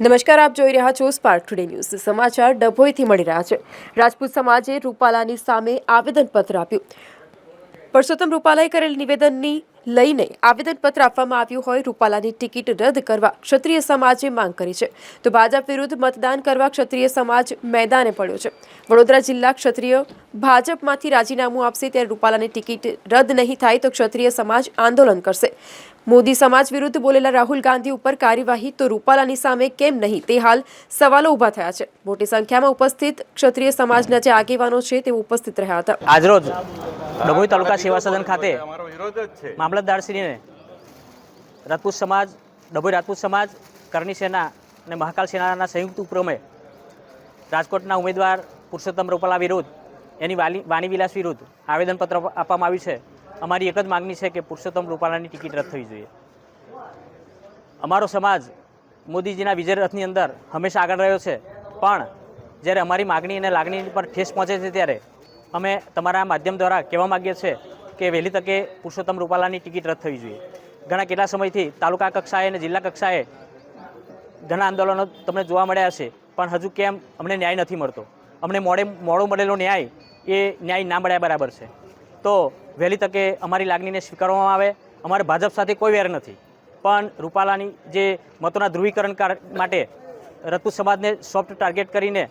નમસ્કાર, આપ જોઈ રહ્યા છો સ્પાર્ક ટુડે ન્યૂઝ સમાચાર ડભોઈથી મળી રહ્યા છે. રાજપૂત સમાજે રૂપાલાની સામે આવેદનપત્ર આપ્યું. પરસોત્તમ રૂપાલાએ કરેલ નિવેદનની લઈને આવેદનપત્ર આપવામાં આવ્યું હોય રૂપાલાની ટિકિટ રદ કરવા ક્ષત્રિય સમાજે માંગ કરી છે. તો ભાજપ વિરુદ્ધ મતદાન કરવા ક્ષત્રિય સમાજ મેદાને પડ્યો છે. વડોદરા જિલ્લા ક્ષત્રિય ભાજપમાંથી રાજીનામું આપશે ત્યારે રૂપાલાની ટિકિટ રદ નહીં થાય તો ક્ષત્રિય સમાજ આંદોલન કરશે. મોદી સમાજ વિરુદ્ધ બોલેલા રાહુલ ગાંધી ઉપર કાર્યવાહી તો રૂપાલાની સામે કેમ નહીં તે હાલ સવાલો ઊભા થયા છે. મોટી સંખ્યામાં ઉપસ્થિત ક્ષત્રિય સમાજના જે આગેવાનો છે તેઓ ઉપસ્થિત રહ્યા હતા. આજરોજ ડભોઈ તાલુકા સેવા સદન ખાતે મામલતદારશ્રીને રાજપૂત સમાજ ડભોઈ રાજપૂત સમાજ કરણી સેના અને મહાકાલ સેનાના સંયુક્ત ઉપક્રમે રાજકોટના ઉમેદવાર પુરુષોત્તમ રૂપાલા વિરુદ્ધ એની વાલી વાણીવિલાસ વિરુદ્ધ આવેદનપત્ર આપવામાં આવ્યું છે. અમારી એક જ માગણી છે કે પુરુષોત્તમ રૂપાલાની ટિકિટ રદ થવી જોઈએ. અમારો સમાજ મોદીજીના વિજય રથની અંદર હંમેશા આગળ રહ્યો છે. પણ જ્યારે અમારી માગણી અને લાગણી પર ઠેસ પહોંચે છે ત્યારે અમે તમારા માધ્યમ દ્વારા કહેવા માગીએ છીએ કે વહેલી તકે પુરુષોત્તમ રૂપાલાની ટિકિટ રદ થવી જોઈએ. ઘણા કેટલા સમયથી તાલુકા કક્ષાએ અને જિલ્લા કક્ષાએ ઘણા આંદોલનો તમને જોવા મળ્યા હશે, પણ હજુ કેમ અમને ન્યાય નથી મળતો. અમને મોડે મોડો મળેલો ન્યાય એ ન્યાય ના મળ્યા બરાબર છે. તો વહેલી તકે અમારી લાગણીને સ્વીકારવામાં આવે, અમારે ભાજપ સાથે કોઈ વેર નથી. પણ રૂપાલાની જે મતોના ધ્રુવીકરણ કાર- માટે રજપૂત સમાજને સોફ્ટ ટાર્ગેટ કરીને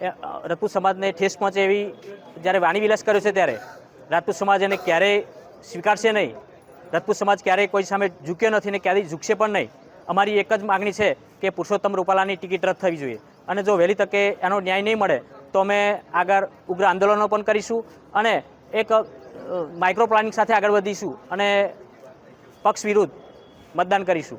રજપૂત સમાજને ઠેસ પહોંચે એવી જ્યારે વાણીવિલાસ કર્યો છે ત્યારે રાજપૂત સમાજ એને ક્યારેય સ્વીકારશે નહીં. રાજપૂત સમાજ ક્યારેય કોઈ સામે ઝૂક્યો નથી ને ક્યારેય ઝૂકશે પણ નહીં. અમારી એક જ માગણી છે કે પુરુષોત્તમ રૂપાલાની ટિકિટ રદ થવી જોઈએ. અને જો વહેલી તકે એનો ન્યાય નહીં મળે, તો અમે આગળ ઉગ્ર આંદોલનો પણ કરીશું અને એક માઇક્રો પ્લાનિંગ સાથે આગળ વધીશું અને પક્ષ વિરુદ્ધ મતદાન કરીશું.